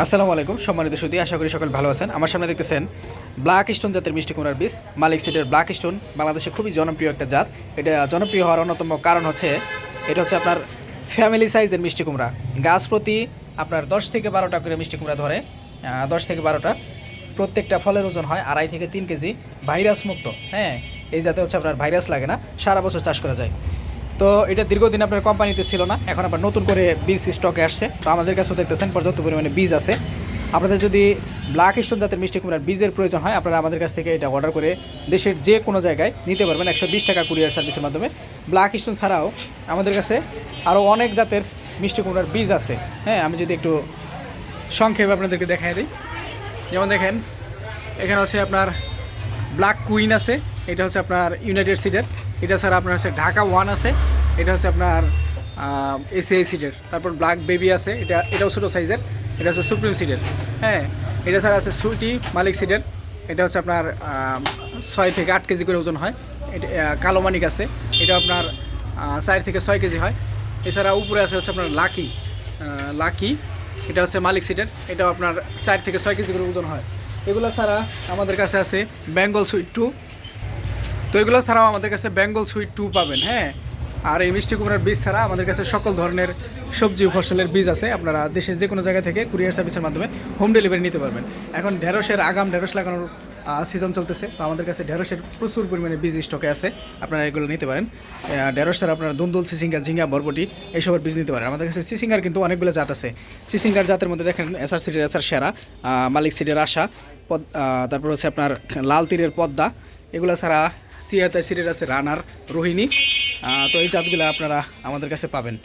আসসালামু আলাইকুম, সম্মানিত সুদী আশা করি সকল ভালো আছেন। আমার সামনে দেখতেছেন ব্ল্যাক স্টোন জাতের মিষ্টি কুমড়ার বীজ, মালিক সিটের ব্ল্যাক স্টোন বাংলাদেশে খুবই জনপ্রিয় একটা জাত। এটা জনপ্রিয় হওয়ার অন্যতম কারণ হচ্ছে, এটা হচ্ছে আপনার ফ্যামিলি সাইজের মিষ্টি কুমড়া। গাছ প্রতি আপনার দশ থেকে বারোটা করে মিষ্টি কুমড়া ধরে দশ থেকে বারোটা। প্রত্যেকটা ফলের ওজন হয় আড়াই থেকে তিন কেজি, ভাইরাস মুক্ত হ্যাঁ? এই জাতে হচ্ছে আপনার ভাইরাস লাগে না, সারা বছর চাষ করা যায়। তো এটা দীর্ঘদিন আপনার কোম্পানিতে ছিল না, এখন আবার নতুন করে বীজ স্টকে আসছে। তো আমাদের কাছেও দেখতেছেন পর্যাপ্ত পরিমাণে বীজ আছে। আপনাদের যদি ব্ল্যাক স্টোন জাতের মিষ্টি কুমড়ার বীজের প্রয়োজন হয়, আপনারা আমাদের কাছ থেকে এটা অর্ডার করে দেশের যে কোনো জায়গায় নিতে পারবেন একশো বিশ টাকা কুরিয়ার সার্ভিসের মাধ্যমে। ব্ল্যাক স্টোন ছাড়াও আমাদের কাছে আরও অনেক জাতের মিষ্টি কুমড়ার বীজ আছে। হ্যাঁ আমি যদি একটু সংক্ষেপে আপনাদেরকে দেখাই দিই। যেমন দেখেন, এখানে আছে আপনার ব্ল্যাক কুইন আছে। এটা হচ্ছে আপনার ইউনাইটেড সিডের এটা ছাড়া আপনার হচ্ছে ঢাকা ওয়ান আছে। এটা হচ্ছে আপনার এসিআই সিডের তারপর ব্ল্যাক বেবি আছে। এটা, এটাও ছোটো সাইজের। এটা হচ্ছে সুপ্রিম সিডের হ্যাঁ এটা ছাড়া আছে সুইটি মালিক সিডের এটা হচ্ছে আপনার ছয় থেকে আট কেজি করে ওজন হয়। এটা কালো মানিক আছে। এটা আপনার চার থেকে ছয় কেজি হয়। এছাড়া উপরে আছে হচ্ছে আপনার লাকি লাকি এটা হচ্ছে মালিক সিটের এটাও আপনার চার থেকে ছয় কেজি করে ওজন হয়। এগুলো ছাড়া আমাদের কাছে আছে বেঙ্গল সুইট টু তো এগুলো ছাড়াও আমাদের কাছে বেঙ্গল সুইট টু পাবেন হ্যাঁ? আর এই মিষ্টি কুমড়ার বীজ ছাড়া আমাদের কাছে সকল ধরনের সবজি ফসলের বীজ আছে। আপনারা দেশের যে কোনো জায়গা থেকে কুরিয়ার সার্ভিসের মাধ্যমে হোম ডেলিভারি নিতে পারবেন। এখন ঢেঁড়সের আগাম, ঢেঁড়স লাগানোর সিজন চলতেছে। তো আমাদের কাছে ঢেঁড়সের প্রচুর পরিমাণে বীজ স্টকে আছে। আপনারা এগুলো নিতে পারেন। ঢেঁড়স ছাড়া আপনারা দুন্দুল চিচিঙ্গা ঝিঙ্গা, বরবটি এইসবের বীজ নিতে পারেন। আমাদের কাছে চিচিঙ্গার কিন্তু অনেকগুলো জাত আছে। চিচিঙ্গার জাতের মধ্যে দেখেন এসআর সিটের এসআর সেরা মালিক সিটের আশা তারপর হচ্ছে আপনার লাল তীরের পদ্মা এগুলো ছাড়া সিয়াতা সিরের আছে রানার রোহিণী তো এই জাতগুলো আপনারা আমাদের কাছে পাবেন।